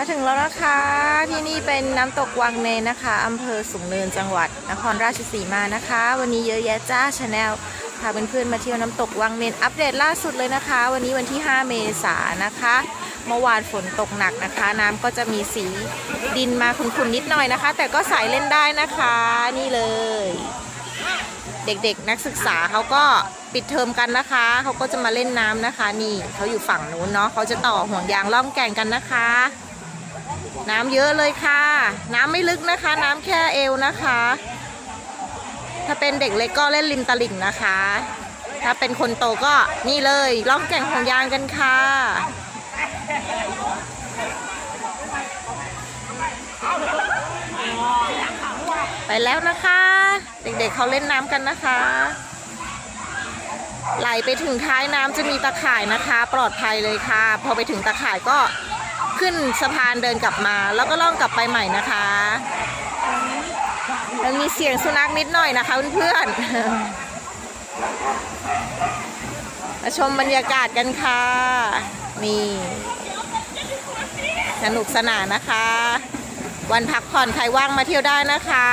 มาถึงแล้วนะคะ ที่นี่เป็นน้ำตกวังเนนนะคะอำเภอสูงเนินจังหวัด นครราชสีมานะคะ วันนี้เยอะแยะจ้าชาแนลพาเพื่อนๆมาเที่ยวน้ำตกวังเนนอัปเดตล่าสุดเลยนะคะ วันนี้วันที่ 5 เมษายนนะคะ เมื่อวานฝนตกหนักนะคะ น้ำก็จะมีสีดินมาขุ่นๆนิดหน่อยนะคะ แต่ก็ใส่เล่นได้นะคะนี่เลย เด็กๆนักศึกษาเขาก็ปิดเทอมกันนะคะ เขาก็จะมาเล่นน้ำนะคะ นี่เขาอยู่ฝั่งนู้นเนาะเขาจะต่อห่วงยางล่องแก่งกันนะคะ น้ำเยอะเลยค่ะ น้ำไม่ลึกนะคะ น้ำแค่เอวนะคะ ถ้าเป็นเด็กเล็กก็เล่นริมตลิ่งนะคะ ถ้าเป็นคนโตก็นี่เลยล่องแก่งห่วงยางกันค่ะ ไปแล้วนะคะ เด็กๆเขาเล่นน้ำกันนะคะ ไหลไปถึงท้ายน้ำจะมีตะข่ายนะคะ ปลอดภัยเลยค่ะ พอไปถึงตะข่ายก็ ขึ้นสะพานเดินกลับมา แล้วก็ล่องกลับไปใหม่นะคะมันมีเสียงสุนัขนิดหน่อยนะคะเพื่อนๆมาชมบรรยากาศกันค่ะ นี่สนุกสนานนะคะ วันพักผ่อนใครว่างมาเที่ยวได้นะคะ